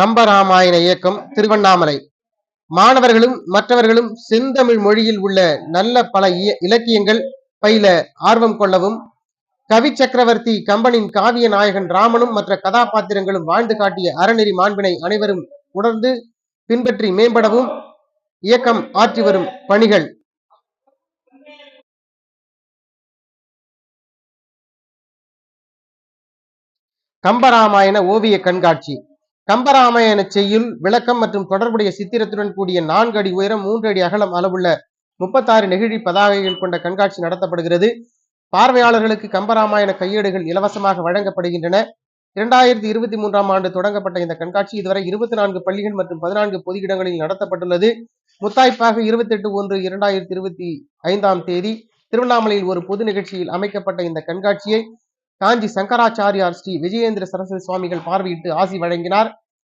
கம்பராமாயண இயக்கம் திருவண்ணாமலை. மாணவர்களும் மற்றவர்களும் செந்தமிழ் மொழியில் உள்ள நல்ல பல இய- இலக்கியங்கள் பயில ஆர்வம் கொள்ளவும் கவி சக்கரவர்த்தி கம்பனின் காவிய நாயகன் ராமனும் மற்ற கதாபாத்திரங்களும் வாழ்ந்து காட்டிய அறநெறி மாண்பினை அனைவரும் உணர்ந்து பின்பற்றி மேம்படவும் இயக்கம் ஆற்றி வரும் பணிகள். கம்பராமாயண ஓவிய கண்காட்சி. கம்பராமாயண செய்யுள் விளக்கம் மற்றும் தொடர்புடைய சித்திரத்துடன் கூடிய நான்கு அடி உயரம் மூன்று அடி அகலம் அளவுள்ள முப்பத்தாறு நெகிழி பதாகைகள் கொண்ட கண்காட்சி நடத்தப்படுகிறது. பார்வையாளர்களுக்கு கம்பராமாயண கையேடுகள் இலவசமாக வழங்கப்படுகின்றன. இரண்டாயிரத்தி இருபத்தி மூன்றாம் ஆண்டு தொடங்கப்பட்ட இந்த கண்காட்சி இதுவரை இருபத்தி நான்கு பள்ளிகள் மற்றும் பதினான்கு பொது இடங்களில் நடத்தப்பட்டுள்ளது. முத்தாய்ப்பாக இருபத்தி எட்டு ஒன்று இரண்டாயிரத்தி இருபத்தி ஐந்தாம் தேதி திருவண்ணாமலையில் ஒரு பொது நிகழ்ச்சியில் அமைக்கப்பட்ட இந்த கண்காட்சியை காஞ்சி சங்கராச்சாரியார் ஸ்ரீ விஜயேந்திர சரஸ்வதி சுவாமிகள் பார்வையிட்டு ஆசி வழங்கினார்.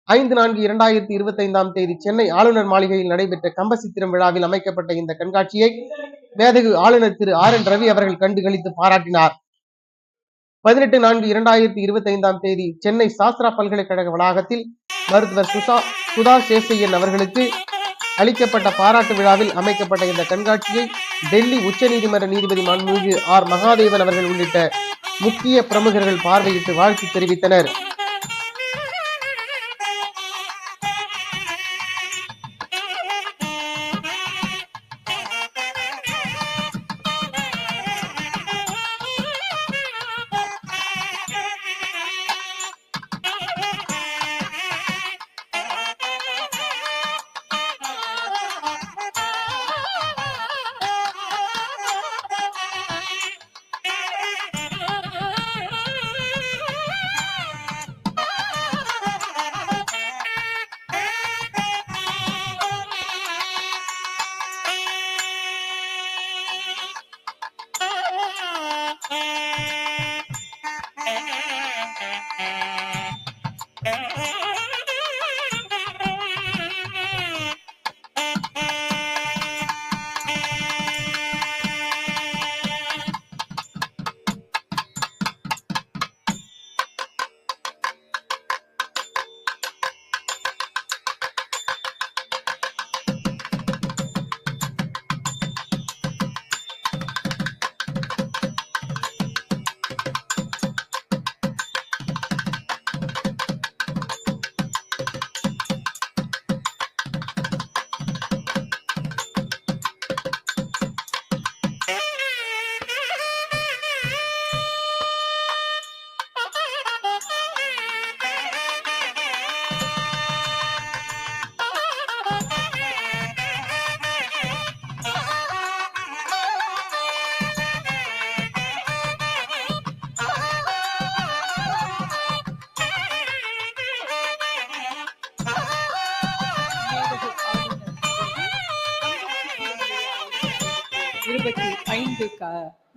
ஐந்து நான்கு இரண்டாயிரத்தி இருபத்தி ஐந்தாம் தேதி சென்னை ஆளுநர் மாளிகையில் நடைபெற்ற கம்பசித்திரம் விழாவில் அமைக்கப்பட்ட இந்த கண்காட்சியை மேதகு ஆளுநர் திரு ஆர் என் ரவி அவர்கள் கண்டுகளித்து பாராட்டினார். பதினெட்டு நான்கு இரண்டாயிரத்தி இருபத்தி ஐந்தாம் தேதி சென்னை சாஸ்திரா பல்கலைக்கழக வளாகத்தில் மருத்துவர் சுசா சுதா சேசையன் அவர்களுக்கு அளிக்கப்பட்ட பாராட்டு விழாவில் அமைக்கப்பட்ட இந்த கண்காட்சியை டெல்லி உச்சநீதிமன்ற நீதிபதி மாண்புமிகு ஆர் மகாதேவன் அவர்கள் உள்ளிட்ட முக்கிய பிரமுகர்கள் பார்வையிட்டு வாழ்த்து தெரிவித்தனர்.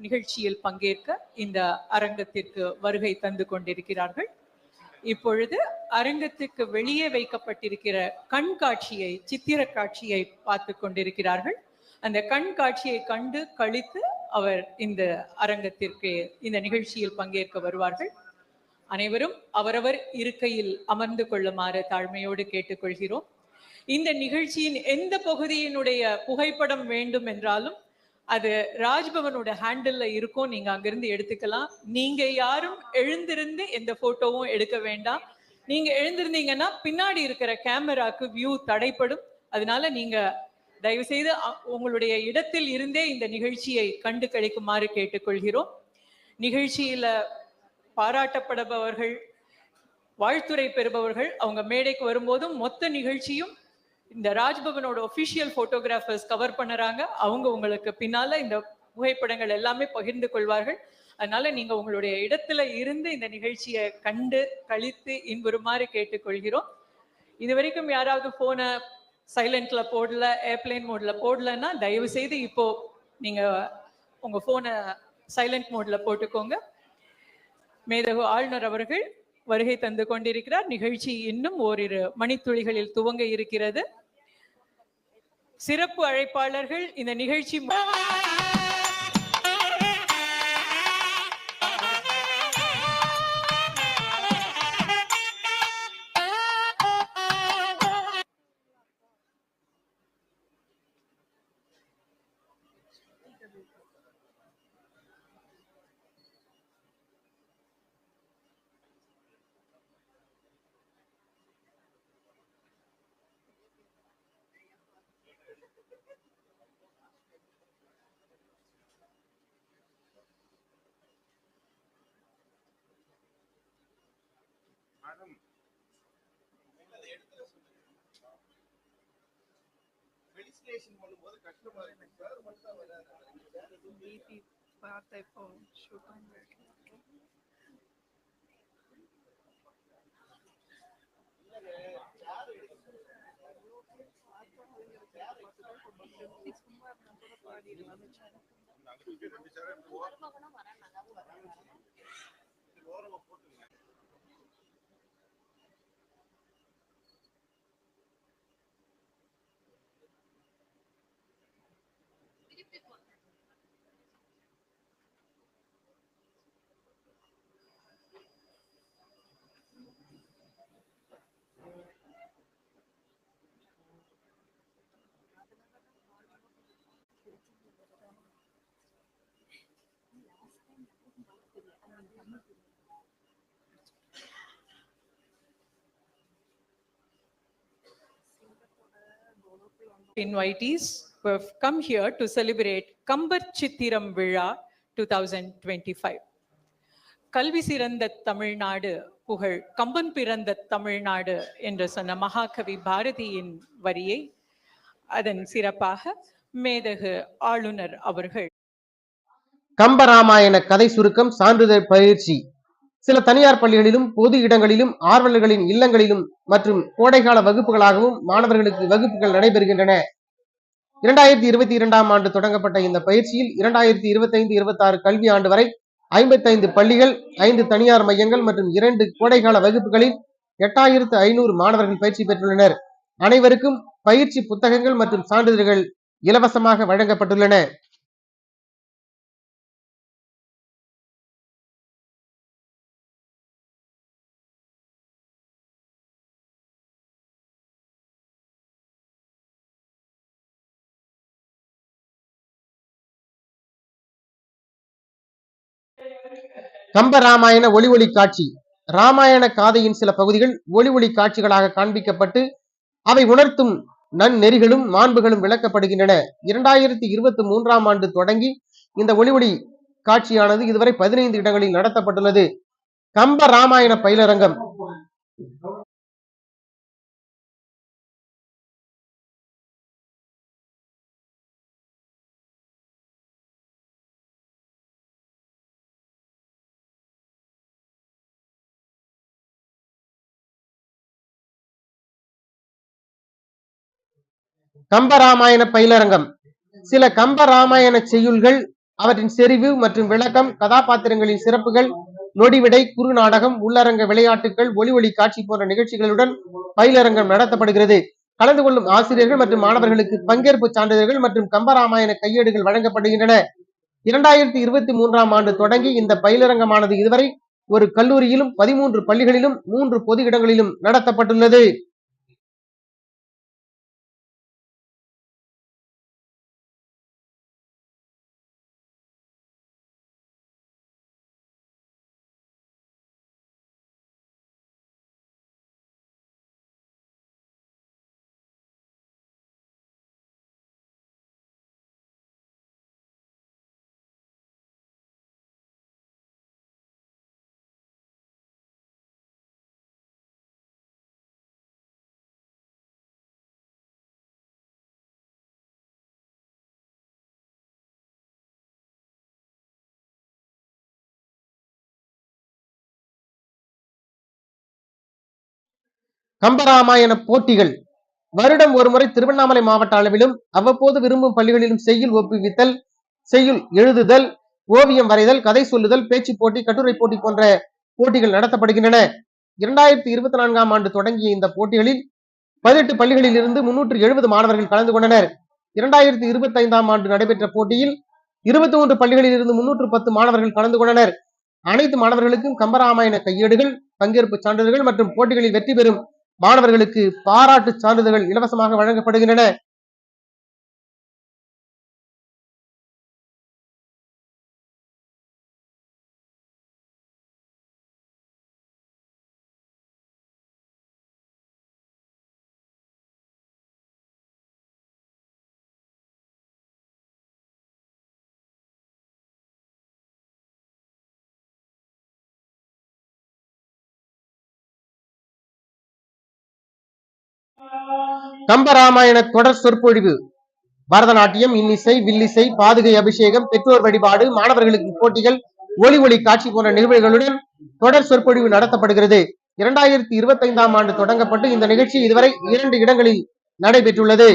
நிகழ்ச்சியில் பங்கேற்க இந்த அரங்கத்திற்கு வருகை தந்து கொண்டிருக்கிறார்கள். இப்பொழுது அரங்கத்துக்கு வெளியே வைக்கப்பட்டிருக்கிற கண்காட்சியை சித்திர காட்சியை பார்த்து கொண்டிருக்கிறார்கள். அந்த கண்காட்சியை கண்டு கழித்து அவர் இந்த அரங்கத்திற்கு இந்த நிகழ்ச்சியில் பங்கேற்க வருவார்கள். அனைவரும் அவரவர் இருக்கையில் அமர்ந்து கொள்ளுமாறு தாழ்மையோடு கேட்டுக்கொள்கிறோம். இந்த நிகழ்ச்சியின் எந்த பகுதியினுடைய புகைப்படம் வேண்டும் என்றாலும் அது ராஜ்பவனோட ஹேண்டில்ல இருக்கும். நீங்க அங்கிருந்து எடுத்துக்கலாம். நீங்க யாரும் எழுந்திருந்து எந்த போட்டோவும் எடுக்க வேண்டாம். நீங்க எழுந்திருந்தீங்கன்னா பின்னாடி இருக்கிற கேமராக்கு வியூ தடைப்படும். அதனால நீங்க தயவு செய்து உங்களுடைய இடத்தில் இருந்தே இந்த நிகழ்ச்சியை கண்டு கழிக்குமாறு கேட்டுக்கொள்கிறோம். நிகழ்ச்சியில பாராட்டப்படுபவர்கள் வாழ்த்துரை பெறுபவர்கள் அவங்க மேடைக்கு வரும்போதும் மொத்த நிகழ்ச்சியும் இந்த ராஜ்பவனோட ஒஃபிஷியல் போட்டோகிராஃபர்ஸ் கவர் பண்ணுறாங்க. அவங்க உங்களுக்கு பின்னால் இந்த புகைப்படங்கள் எல்லாமே பகிர்ந்து கொள்வார்கள். அதனால நீங்க உங்களுடைய இடத்துல இருந்து இந்த நிகழ்ச்சியை கண்டு கழித்து இன்புறுமாறு கேட்டுக்கொள்கிறோம். இது வரைக்கும் யாராவது போனை சைலண்ட்ல போடல ஏர்பிளைன் மோட்ல போடலன்னா தயவு செய்து இப்போ நீங்க உங்க போனை சைலண்ட் மோட்ல போட்டுக்கோங்க. மேதகு ஆளுநர் அவர்கள் வருகை தந்து கொண்டிருக்கிறார். நிகழ்ச்சி இன்னும் ஓரிரு மணித்துளிகளில் துவங்க இருக்கிறது. சிறப்பு அழைப்பாளர்கள் இந்த நிகழ்ச்சி பிபி பார்த்தேன் இப்போ ஷூட் சும்மா இருந்தா கூட பாடிடலாம் invitees who have come here to celebrate Kambar Chittiram Vizha 2025. கல்வி சிறந்த தமிழ்நாடு புகழ் கம்பன் பிறந்த தமிழ்நாடு என்று சொன்ன மகாகவி பாரதியின் வரியை அதன் சிறப்பாக மேதகு ஆளுநர் அவர்கள் கம்பராமாயண கதை சுருக்கம் சான்றிதழ் பயிற்சி சில தனியார் பள்ளிகளிலும் பொது இடங்களிலும் ஆர்வலர்களின் இல்லங்களிலும் மற்றும் கோடைகால வகுப்புகளாகவும் மாணவர்களுக்கு வகுப்புகள் நடைபெறுகின்றன. இரண்டாயிரத்தி இருபத்தி இரண்டாம் ஆண்டு தொடங்கப்பட்ட இந்த பயிற்சியில் இரண்டாயிரத்தி இருபத்தைந்து இருபத்தி ஆறு கல்வி ஆண்டு வரை ஐம்பத்தைந்து பள்ளிகள் ஐந்து தனியார் மையங்கள் மற்றும் இரண்டு கோடைகால வகுப்புகளில் எட்டாயிரத்து ஐநூறு மாணவர்கள் பயிற்சி பெற்றுள்ளனர். அனைவருக்கும் பயிற்சி புத்தகங்கள் மற்றும் சான்றிதழ்கள் இலவசமாக வழங்கப்பட்டுள்ளன. கம்ப ராமாயண ஒளி ஒளி காட்சி. ராமாயண காதையின் சில பகுதிகள் ஒளி ஒளி காட்சிகளாக காண்பிக்கப்பட்டு அவை உணர்த்தும் நன்னெறிகளும் மாண்புகளும் விளக்கப்படுகின்றன. இரண்டாயிரத்தி இருபத்தி மூன்றாம் ஆண்டு தொடங்கி இந்த ஒளி ஒளி காட்சியானது இதுவரை பதினைந்து இடங்களில் நடத்தப்பட்டுள்ளது. கம்ப ராமாயண பயிலரங்கம். கம்பராமாயண பயிலரங்கம். சில கம்பராமாயண செய்யுள்கள் அவற்றின் செறிவு மற்றும் விளக்கம் கதாபாத்திரங்களின் சிறப்புகள் நொடிவிடை குறுநாடகம் உள்ளரங்க விளையாட்டுகள் ஒளி ஒளி காட்சி போன்ற நிகழ்ச்சிகளுடன் பயிலரங்கம் நடத்தப்படுகிறது. கலந்து கொள்ளும் ஆசிரியர்கள் மற்றும் மாணவர்களுக்கு பங்கேற்பு சான்றிதழ்கள் மற்றும் கம்பராமாயண கையேடுகள் வழங்கப்படுகின்றன. இரண்டாயிரத்தி இருபத்தி மூன்றாம் ஆண்டு தொடங்கி இந்த பயிலரங்கமானது இதுவரை ஒரு கல்லூரியிலும் பதிமூன்று பள்ளிகளிலும் மூன்று பொது இடங்களிலும் நடத்தப்பட்டுள்ளது. கம்பராமாயண போட்டிகள். வருடம் ஒருமுறை திருவண்ணாமலை மாவட்ட அளவிலும் அவ்வப்போது விரும்பும் பள்ளிகளிலும் செய்யுள் ஒப்புவித்தல் செய்யுள் எழுதுதல் ஓவியம் வரைதல் கதை சொல்லுதல் பேச்சு போட்டி கட்டுரை போட்டி போன்ற போட்டிகள் நடத்தப்படுகின்றன. இரண்டாயிரத்தி இருபத்தி நான்காம் ஆண்டு தொடங்கிய இந்த போட்டிகளில் பதினெட்டு பள்ளிகளில் இருந்து முன்னூற்று எழுபது மாணவர்கள் கலந்து கொண்டனர். இரண்டாயிரத்தி இருபத்தி ஐந்தாம் ஆண்டு நடைபெற்ற போட்டியில் இருபத்தி மூன்று பள்ளிகளில் இருந்து முன்னூற்று பத்து மாணவர்கள் கலந்து கொண்டனர். அனைத்து மாணவர்களுக்கும் கம்பராமாயண கையேடுகள் பங்கேற்பு சான்றிதழ்கள் மற்றும் போட்டிகளில் வெற்றி பெறும் மாணவர்களுக்கு பாராட்டு சான்றிதழ்கள் இலவசமாக வழங்கப்படுகின்றன. கம்பராமாயண தொடர் சொற்பொழிவு. பரதநாட்டியம் இன்னிசை வில்லிசை பாதுகை அபிஷேகம் பெற்றோர் வழிபாடு மாணவர்களுக்கு போட்டிகள் ஒளி ஒளி காட்சி போன்ற நிகழ்வுகளுடன் தொடர் சொற்பொழிவு நடத்தப்படுகிறது. இரண்டாயிரத்தி இருபத்தி ஐந்தாம் ஆண்டு தொடங்கப்பட்டு இந்த நிகழ்ச்சி இதுவரை இரண்டு இடங்களில் நடைபெற்றுள்ளது.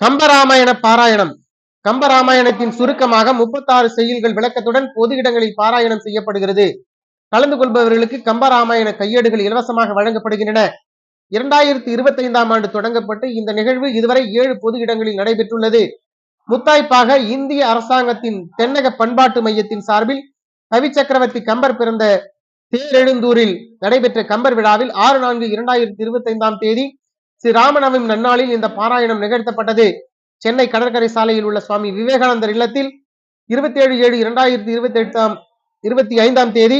கம்பராமாயண பாராயணம். கம்பராமாயணத்தின் சுருக்கமாக முப்பத்தாறு செய்யுள்கள் விளக்கத்துடன் பொது இடங்களில் பாராயணம் செய்யப்படுகிறது. கலந்து கொள்பவர்களுக்கு கம்பராமாயண கையேடுகள் இலவசமாக வழங்கப்படுகின்றன. இரண்டாயிரத்தி இருபத்தி ஐந்தாம் ஆண்டு தொடங்கப்பட்டு இந்த நிகழ்வு இதுவரை ஏழு பொது இடங்களில் நடைபெற்றுள்ளது. முத்தாய்ப்பாக இந்திய அரசாங்கத்தின் தென்னக பண்பாட்டு மையத்தின் சார்பில் கவி சக்கரவர்த்தி கம்பர் பிறந்த தேரெழுந்தூரில் நடைபெற்ற கம்பர் விழாவில் ஆறு நான்கு இரண்டாயிரத்தி இருபத்தி ஐந்தாம் தேதி ஸ்ரீ ராமநவமி நன்னாளில் இந்த பாராயணம் நிகழ்த்தப்பட்டது. சென்னை கடற்கரை சாலையில் உள்ள சுவாமி விவேகானந்தர் இல்லத்தில் இருபத்தி ஏழு ஏழு இரண்டாயிரத்தி இருபத்தி எட்டாம் இருபத்தி ஐந்தாம் தேதி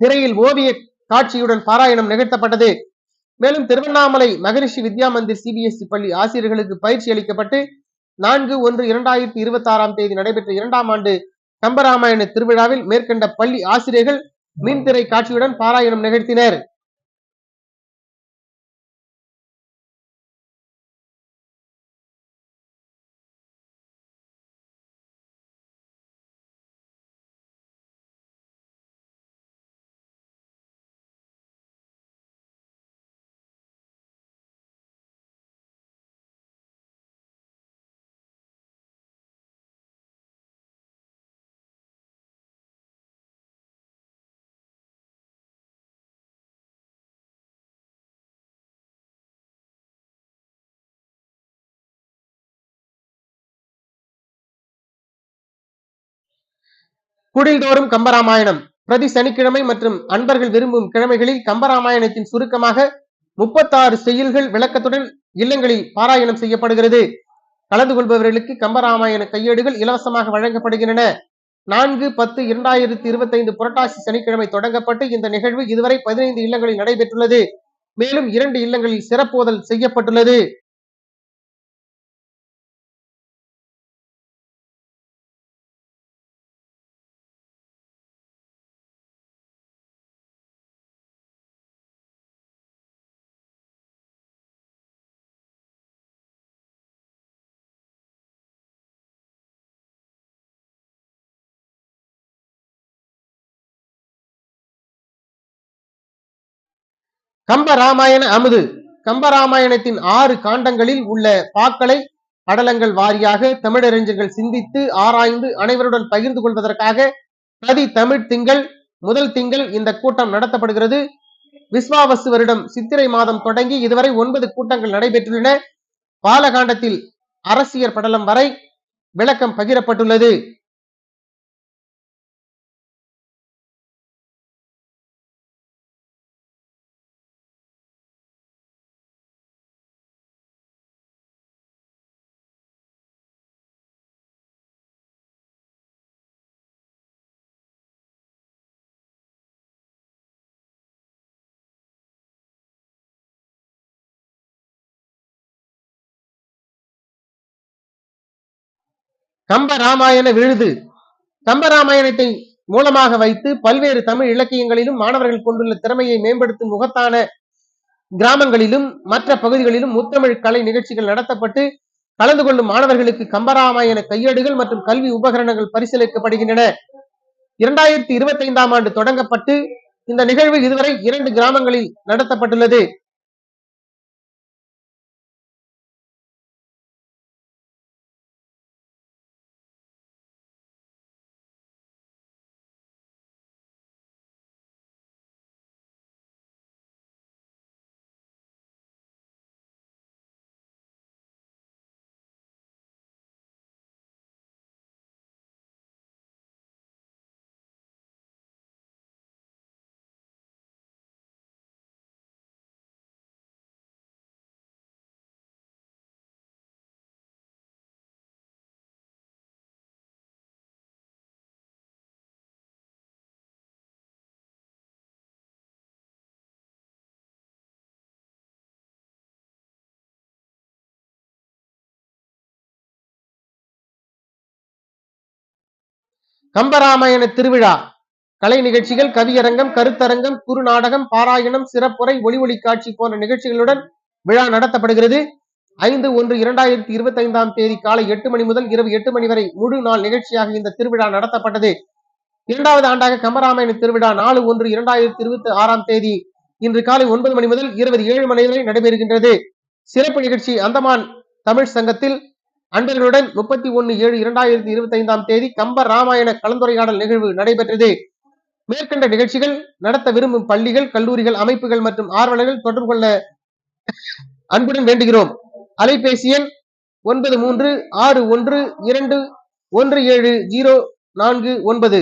திரையில் ஓவிய காட்சியுடன் பாராயணம் நிகழ்த்தப்பட்டது. மேலும் திருவண்ணாமலை மகரிஷி வித்யா மந்திர் சிபிஎஸ்இ பள்ளி ஆசிரியர்களுக்கு பயிற்சி அளிக்கப்பட்டு நான்கு ஒன்று இரண்டாயிரத்தி இருபத்தி ஆறாம் தேதி நடைபெற்ற இரண்டாம் ஆண்டு கம்பராமாயண திருவிழாவில் மேற்கண்ட பள்ளி ஆசிரியர்கள் மின்திரை காட்சியுடன் பாராயணம் நிகழ்த்தினர். குடில்தோறும் கம்பராமாயணம். பிரதி சனிக்கிழமை மற்றும் அன்பர்கள் விரும்பும் கிழமைகளில் கம்பராமாயணத்தின் சுருக்கமாக முப்பத்தாறு செயல்கள் விளக்கத்துடன் இல்லங்களில் பாராயணம் செய்யப்படுகிறது. கலந்து கொள்பவர்களுக்கு கம்பராமாயண கையேடுகள் இலவசமாக வழங்கப்படுகின்றன. நான்கு பத்து இரண்டாயிரத்தி இருபத்தி ஐந்து புரட்டாசி சனிக்கிழமை தொடங்கப்பட்டு இந்த நிகழ்வு இதுவரை பதினைந்து இல்லங்களில் நடைபெற்றுள்ளது. மேலும் இரண்டு இல்லங்களில் சிறப்போதல் செய்யப்பட்டுள்ளது. கம்ப ராமாயண அமுது. கம்பராமாயணத்தின் ஆறு காண்டங்களில் உள்ள பாக்களை படலங்கள் வாரியாக தமிழறிஞர்கள் சிந்தித்து ஆராய்ந்து அனைவருடன் பகிர்ந்து கொள்வதற்காக பிரதி தமிழ் திங்கள் முதல் திங்கள் இந்த கூட்டம் நடத்தப்படுகிறது. விஸ்வாவசு வருடம் சித்திரை மாதம் தொடங்கி இதுவரை ஒன்பது கூட்டங்கள் நடைபெற்றுள்ளன. பாலகாண்டத்தில் அரசியர் படலம் வரை விளக்கம் பகிரப்பட்டுள்ளது. கம்ப ராமாயண விழுது. கம்ப ராமாயணத்தை மூலமாக வைத்து பல்வேறு தமிழ் இலக்கியங்களிலும் மாணவர்கள் கொண்டுள்ள திறமையை மேம்படுத்தும் முகத்தான கிராமங்களிலும் மற்ற பகுதிகளிலும் முத்தமிழ் கலை நிகழ்ச்சிகள் நடத்தப்பட்டு கலந்து கொள்ளும் மாணவர்களுக்கு கம்பராமாயண கையேடுகள் மற்றும் கல்வி உபகரணங்கள் பரிசீலிக்கப்படுகின்றன. இரண்டாயிரத்தி இருபத்தி ஐந்தாம் ஆண்டு தொடங்கப்பட்டு இந்த நிகழ்வு இதுவரை இரண்டு கிராமங்களில் நடத்தப்பட்டுள்ளது. கம்பராமாயண திருவிழா. கலை நிகழ்ச்சிகள் கவியரங்கம் கருத்தரங்கம் குறுநாடகம் பாராயணம் சிறப்புரை ஒளி ஒளி காட்சி போன்ற நிகழ்ச்சிகளுடன் விழா நடத்தப்படுகிறது. ஐந்து ஒன்று இரண்டாயிரத்தி இருபத்தி ஐந்தாம் தேதி காலை எட்டு மணி முதல் இரவு எட்டு மணி வரை முழு நாள் நிகழ்ச்சியாக இந்த திருவிழா நடத்தப்பட்டது. இரண்டாவது ஆண்டாக கம்பராமாயண திருவிழா நாலு ஒன்று இரண்டாயிரத்தி இருபத்தி ஆறாம் தேதி இன்று காலை ஒன்பது மணி முதல் இருபது ஏழு மணி வரை நடைபெறுகின்றது. சிறப்பு நிகழ்ச்சி அந்தமான் தமிழ் சங்கத்தில் அன்பர்களுடன் முப்பத்தி ஒன்னு ஏழு இரண்டாயிரத்தி இருபத்தி ஐந்தாம் தேதி கம்ப ராமாயண கலந்துரையாடல் நிகழ்வு நடைபெற்றது. மேற்கண்ட நிகழ்ச்சிகள் நடத்த விரும்பும் பள்ளிகள் கல்லூரிகள் அமைப்புகள் மற்றும் ஆர்வலர்கள் தொடர்பு கொள்ள அன்புடன் வேண்டுகிறோம். அலைபேசி எண் ஒன்பது மூன்று ஆறு ஒன்று இரண்டு ஒன்று ஏழு ஜீரோ நான்கு ஒன்பது.